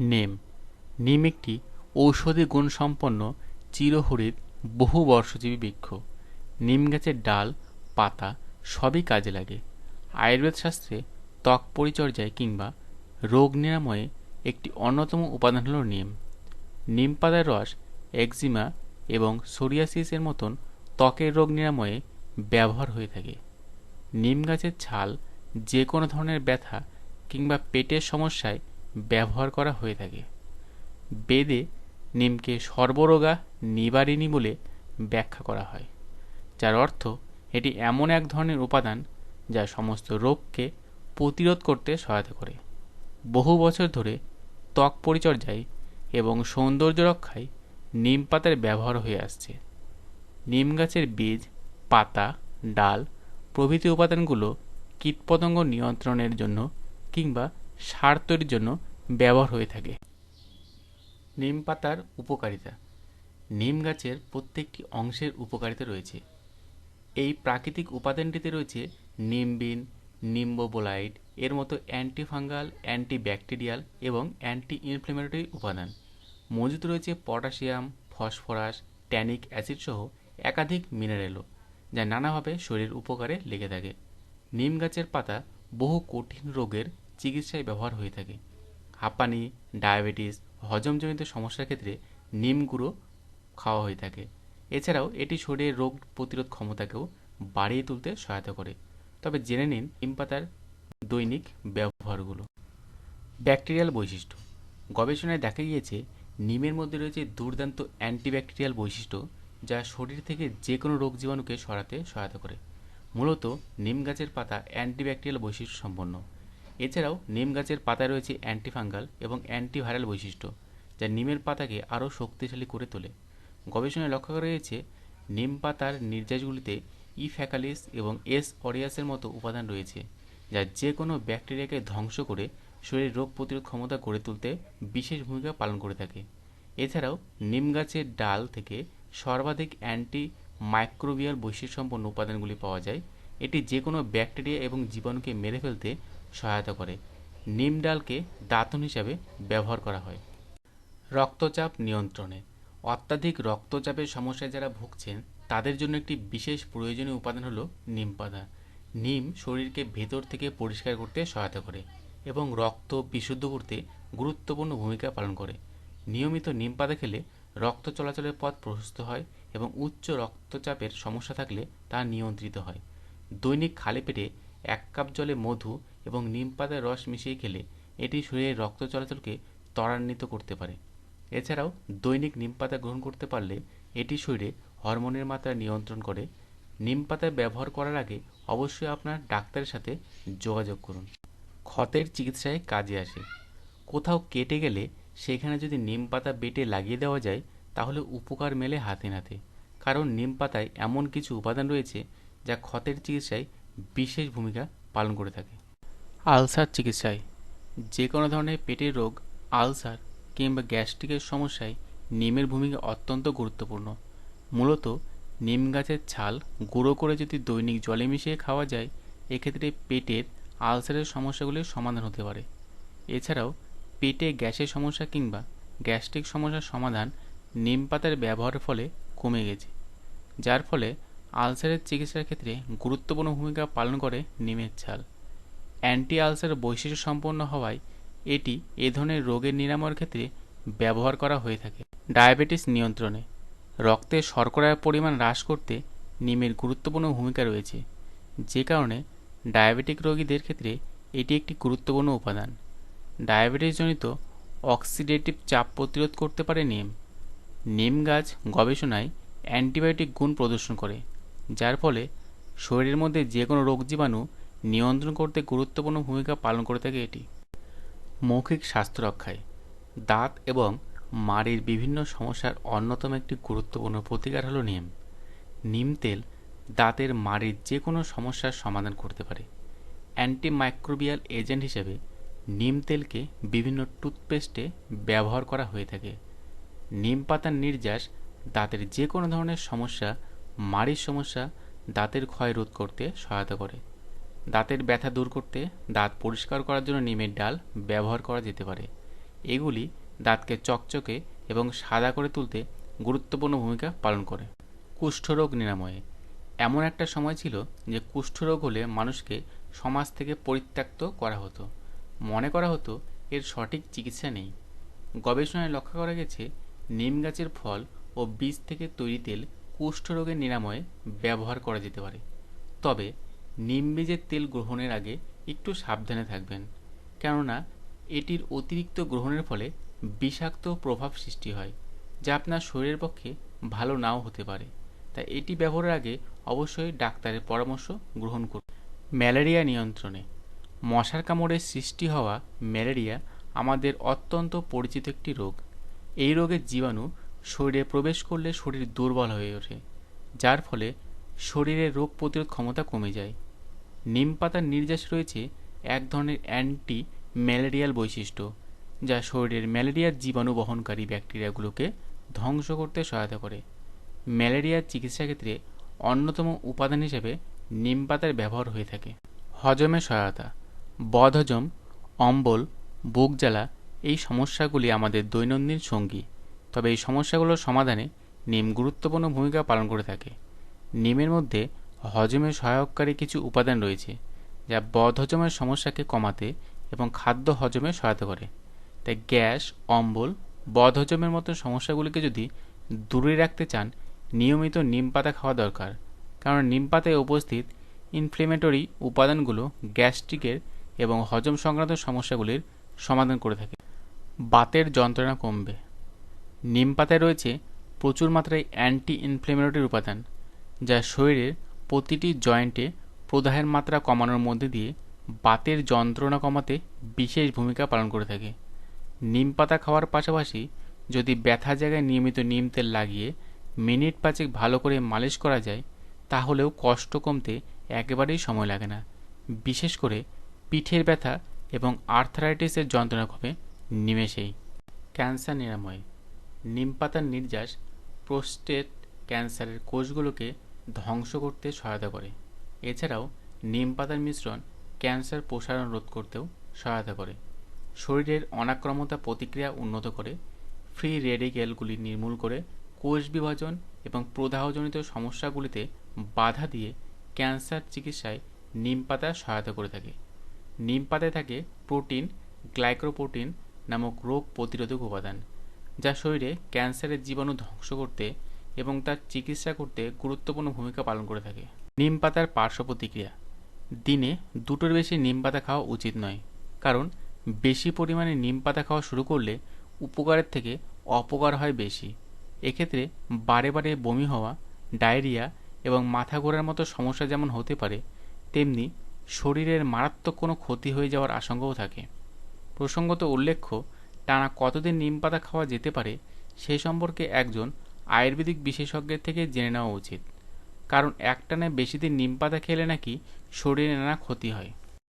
Name. নিম একটি ঔষধি গুণসম্পন্ন চিরহরিৎ বহু বর্ষজীবী বৃক্ষ। নিম গাছের ডাল, পাতা সবই কাজে লাগে। আয়ুর্বেদ শাস্ত্রে ত্বক পরিচর্যায় কিংবা রোগ নিরাময়ে একটি অন্যতম উপাদান হল নিম। নিম পাতার রস, একজিমা এবং সোরিয়াসিসের মতন ত্বকের রোগ নিরাময়ে ব্যবহার হয়ে থাকে। নিম গাছের ছাল যে কোনো ধরনের ব্যথা কিংবা পেটের সমস্যায় ব্যবহার করা হয়ে থাকে। বেদে নিমকে সর্বরোগা নিবারিণী বলে ব্যাখ্যা করা হয়, যার অর্থ এটি এমন এক ধরনের উপাদান যা সমস্ত রোগকে প্রতিরোধ করতে সহায়তা করে। বহু বছর ধরে ত্বক পরিচর্যায় এবং সৌন্দর্য রক্ষায় নিম পাতার ব্যবহার হয়ে আসছে। নিম গাছের বীজ, পাতা, ডাল প্রভৃতি উপাদানগুলো কীটপতঙ্গ নিয়ন্ত্রণের জন্য কিংবা সার তৈরির জন্য ব্যবহার হয়ে থাকে। নিম পাতার উপকারিতা। নিম গাছের প্রত্যেকটি অংশের উপকারিতা রয়েছে। এই প্রাকৃতিক উপাদানটিতে রয়েছে নিমবিন নিম্বোবোলাইড এর মতো অ্যান্টিফাঙ্গাল, অ্যান্টিব্যাকটেরিয়াল এবং অ্যান্টি ইনফ্লেমেটরি উপাদান। মজুদ রয়েছে পটাশিয়াম, ফসফরাস, ট্যানিক অ্যাসিড সহ একাধিক মিনারেলও, যা নানাভাবে শরীর উপকারে লেগে থাকে। নিম গাছের পাতা বহু কঠিন রোগের চিকিৎসায় ব্যবহার হয়ে থাকে। হাঁপানি ডায়াবেটিস, হজমজনিত সমস্যার ক্ষেত্রে নিম গুঁড়ো খাওয়া হয়ে থাকে। এছাড়াও এটি শরীরের রোগ প্রতিরোধ ক্ষমতাকেও বাড়িয়ে তুলতে সহায়তা করে। তবে জেনে নিন নিম পাতার দৈনিক ব্যবহারগুলো। ব্যাকটেরিয়াল বৈশিষ্ট্য। গবেষণায় দেখা গিয়েছে, নিমের মধ্যে রয়েছে দুর্দান্ত অ্যান্টিব্যাকটেরিয়াল বৈশিষ্ট্য যা শরীর থেকে যে কোনো রোগ জীবাণুকে সরাতে সহায়তা করে। মূলত নিম গাছের পাতা অ্যান্টিব্যাকটেরিয়াল বৈশিষ্ট্য সম্পন্ন। এছাড়াও নিম গাছের পাতায় রয়েছে অ্যান্টিফাঙ্গাল এবং অ্যান্টিভাইরাল বৈশিষ্ট্য, যা নিমের পাতাকে আরও শক্তিশালী করে তোলে। গবেষণায় লক্ষ্য করা গিয়েছে, নিম পাতার নির্যাসগুলিতে ই ফ্যাকালিস এবং এস অরিয়াসের মতো উপাদান রয়েছে, যা যে কোনো ব্যাকটেরিয়াকে ধ্বংস করে শরীরের রোগ প্রতিরোধ ক্ষমতা গড়ে তুলতে বিশেষ ভূমিকা পালন করে থাকে। এছাড়াও, নিম গাছের ডাল থেকে সর্বাধিক অ্যান্টি মাইক্রোবিয়াল বৈশিষ্ট্যসম্পন্ন উপাদানগুলি পাওয়া যায়। এটি যে কোনো ব্যাকটেরিয়া এবং জীবাণুকে মেরে ফেলতে সহায়তা করে। নিম ডালকে দাঁতন হিসাবে ব্যবহার করা হয়। রক্তচাপ নিয়ন্ত্রণে। অত্যাধিক রক্তচাপের সমস্যায় যারা ভুগছেন, তাদের জন্য একটি বিশেষ প্রয়োজনীয় উপাদান হলো নিম পাতা। নিম শরীরকে ভেতর থেকে পরিষ্কার করতে সহায়তা করে এবং রক্ত বিশুদ্ধ করতে গুরুত্বপূর্ণ ভূমিকা পালন করে। নিয়মিত নিম পাতা খেলে রক্ত চলাচলের পথ প্রশস্ত হয় এবং উচ্চ রক্তচাপের সমস্যা থাকলে তা নিয়ন্ত্রিত হয়। দৈনিক খালি পেটে এক কাপ জলে মধু এবং নিম পাতার রস মিশিয়ে খেলে এটি শরীরের রক্ত চলাচলকে ত্বরান্বিত করতে পারে। এছাড়াও দৈনিক নিম পাতা গ্রহণ করতে পারলে এটি শরীরে হরমোনের মাত্রা নিয়ন্ত্রণ করে। নিম পাতা ব্যবহার করার আগে অবশ্যই আপনার ডাক্তারের সাথে যোগাযোগ করুন। ক্ষতের চিকিৎসায় কাজে আসে। কোথাও কেটে গেলে সেখানে যদি নিম পাতা বেটে লাগিয়ে দেওয়া যায়, তাহলে উপকার মেলে হাতে নাতে। কারণ নিম পাতায় এমন কিছু উপাদান রয়েছে যা ক্ষতের চিকিৎসায় বিশেষ ভূমিকা পালন করে থাকে। আলসার চিকিৎসায় যে কোনো ধরনের পেটের রোগ, আলসার কিংবা গ্যাস্ট্রিকের সমস্যায় নিমের ভূমিকা অত্যন্ত গুরুত্বপূর্ণ। মূলত নিম গাছের ছাল গুঁড়ো করে যদি দৈনিক জলে মিশিয়ে খাওয়া যায়, এক্ষেত্রে পেটের আলসারের সমস্যাগুলির সমাধান হতে পারে। এছাড়াও পেটে গ্যাসের সমস্যা কিংবা গ্যাস্ট্রিক সমস্যার সমাধান নিম পাতার ব্যবহারের ফলে কমে গেছে, যার ফলে আলসারের চিকিৎসার ক্ষেত্রে গুরুত্বপূর্ণ ভূমিকা পালন করে নিমের ছাল। অ্যান্টি আলসার বৈশিষ্ট্য সম্পন্ন হওয়ায় এটি এ ধরনের রোগের নিরাময়ের ক্ষেত্রে ব্যবহার করা হয়ে থাকে। ডায়াবেটিস নিয়ন্ত্রণে রক্তে শর্করার পরিমাণ হ্রাস করতে নিমের গুরুত্বপূর্ণ ভূমিকা রয়েছে। যে কারণে ডায়াবেটিক রোগীদের ক্ষেত্রে এটি একটি গুরুত্বপূর্ণ উপাদান। ডায়াবেটিসজনিত অক্সিডেটিভ চাপ প্রতিরোধ করতে পারে নিম। নিম গাছ গবেষণায় অ্যান্টিবায়োটিক গুণ প্রদর্শন করে। যার ফলে শরীরের মধ্যে যে কোনো রোগ জীবাণু নিয়ন্ত্রণ করতে গুরুত্বপূর্ণ ভূমিকা পালন করে থাকে এটি। মৌখিক স্বাস্থ্য রক্ষায় দাঁত এবং মাড়ির বিভিন্ন সমস্যার অন্যতম একটি গুরুত্বপূর্ণ প্রতিকার হলো নিম। নিম তেল দাঁতের মাড়ির যে কোনো সমস্যার সমাধান করতে পারে। অ্যান্টিমাইক্রোবিয়াল এজেন্ট হিসেবে নিম তেলকে বিভিন্ন টুথপেস্টে ব্যবহার করা হয়ে থাকে। নিম পাতার নির্যাস দাঁতের যে কোনো ধরনের সমস্যা মাড়ির সমস্যা দাঁতের ক্ষয় রোধ করতে সহায়তা করে। দাঁতের ব্যথা দূর করতে দাঁত পরিষ্কার করার জন্য নিমের ডাল ব্যবহার করা যেতে পারে। এগুলি দাঁতকে চকচকে এবং সাদা করে তুলতে গুরুত্বপূর্ণ ভূমিকা পালন করে। কুষ্ঠরোগ নিরাময়ে। এমন একটা সময় ছিল যে কুষ্ঠরোগ হলে মানুষকে সমাজ থেকে পরিত্যক্ত করা হতো। মনে করা হতো এর সঠিক চিকিৎসা নেই। গবেষণায় লক্ষ্য করা গেছে, নিম গাছের ফল ও বীজ থেকে তৈরি তেল কুষ্ঠরোগের নিরাময়ে ব্যবহার করা যেতে পারে। তবে নিম বীজের তেল গ্রহণের আগে একটু সাবধানে থাকবেন, কেননা এটির অতিরিক্ত গ্রহণের ফলে বিষাক্ত প্রভাব সৃষ্টি হয়, যা আপনার শরীরের পক্ষে ভালো নাও হতে পারে। তাই এটি ব্যবহারের আগে অবশ্যই ডাক্তারের পরামর্শ গ্রহণ করুন। ম্যালেরিয়া নিয়ন্ত্রণে। মশার কামড়ে সৃষ্টি হওয়া ম্যালেরিয়া আমাদের অত্যন্ত পরিচিত একটি রোগ। এই রোগের জীবাণু শরীরে প্রবেশ করলে শরীর দুর্বল হয়ে ওঠে, যার ফলে শরীরের রোগ প্রতিরোধ ক্ষমতা কমে যায়। নিম পাতার নির্যাস রয়েছে এক ধরনের অ্যান্টি ম্যালেরিয়াল বৈশিষ্ট্য, যা শরীরের ম্যালেরিয়ার জীবাণু বহনকারী ব্যাকটেরিয়াগুলোকে ধ্বংস করতে সহায়তা করে। ম্যালেরিয়ার চিকিৎসা ক্ষেত্রে অন্যতম উপাদান হিসেবে নিম পাতার ব্যবহার হয়ে থাকে। হজমে সহায়তা, বদহজম, অম্বল, বুক জ্বালা এই সমস্যাগুলি আমাদের দৈনন্দিন সঙ্গী। তবে এই সমস্যাগুলোর সমাধানে নিম গুরুত্বপূর্ণ ভূমিকা পালন করে থাকে। নিমের মধ্যে হজমে সহায়ককারী কিছু উপাদান রয়েছে, যা বদহজমের সমস্যাকে কমাতে এবং খাদ্য হজমে সহায়তা করে। তাই গ্যাস, অম্বল বদহজমের মতো সমস্যাগুলিকে যদি দূরে রাখতে চান, নিয়মিত নিম পাতা খাওয়া দরকার। কারণ নিম পাতায় উপস্থিত ইনফ্লেমেটরি উপাদানগুলো গ্যাস্ট্রিকের এবং হজম সংক্রান্ত সমস্যাগুলির সমাধান করে থাকে। বাতের যন্ত্রণা কমবে। নিম পাতায় রয়েছে প্রচুর মাত্রায় অ্যান্টি ইনফ্লেমেটরি উপাদান, যা শরীরের প্রতিটি জয়েন্টে প্রদাহের মাত্রা কমানোর মধ্যে দিয়ে বাতের যন্ত্রণা কমাতে বিশেষ ভূমিকা পালন করে থাকে। নিম পাতা খাওয়ার পাশাপাশি যদি ব্যথা জায়গায় নিয়মিত নিম তেল লাগিয়ে মিনিট পাঁচেক ভালো করে মালিশ করা যায়, তাহলেও কষ্ট কমতে একেবারেই সময় লাগে না। বিশেষ করে পিঠের ব্যথা এবং আর্থারাইটিসের যন্ত্রণা কমে নিমেষেই। ক্যান্সার নিরাময়। নিম পাতার নির্যাস প্রোস্টেট ক্যান্সারের কোষগুলোকে ধ্বংস করতে সহায়তা করে। এছাড়াও নিম পাতার মিশ্রণ ক্যান্সার প্রসারণ রোধ করতেও সহায়তা করে। শরীরের অনাক্রমতা প্রতিক্রিয়া উন্নত করে, ফ্রি রেডিক্যালগুলি নির্মূল করে, কোষ বিভাজন এবং প্রদাহজনিত সমস্যাগুলিতে বাধা দিয়ে ক্যান্সার চিকিৎসায় নিম পাতা সহায়তা করে থাকে। নিম পাতায় থাকে প্রোটিন গ্লাইক্রোপ্রোটিন নামক রোগ প্রতিরোধক উপাদান। যা শরীরে ক্যান্সারের জীবাণু ধ্বংস করতে এবং তার চিকিৎসা করতে গুরুত্বপূর্ণ ভূমিকা পালন করে থাকে। নিম পাতার পার্শ্ব প্রতিক্রিয়া। দিনে দুটোর বেশি নিম পাতা খাওয়া উচিত নয়, কারণ বেশি পরিমাণে নিম পাতা খাওয়া শুরু করলে উপকারের থেকে অপকার হয় বেশি। এক্ষেত্রে বারে বারে বমি হওয়া, ডায়রিয়া এবং মাথা ঘোরার মতো সমস্যা যেমন হতে পারে, তেমনি শরীরের মারাত্মক কোনো ক্ষতি হয়ে যাওয়ার আশঙ্কাও থাকে। প্রসঙ্গত উল্লেখ্য টানা কতদিন নিম পাতা খাওয়া যেতে পারে, সে সম্পর্কে একজন আয়ুর্বেদিক বিশেষজ্ঞের থেকে জেনে নেওয়া উচিত। কারণ একটানে বেশি দিন নিম পাতা খেলে নাকি শরীরে নানা ক্ষতি হয়।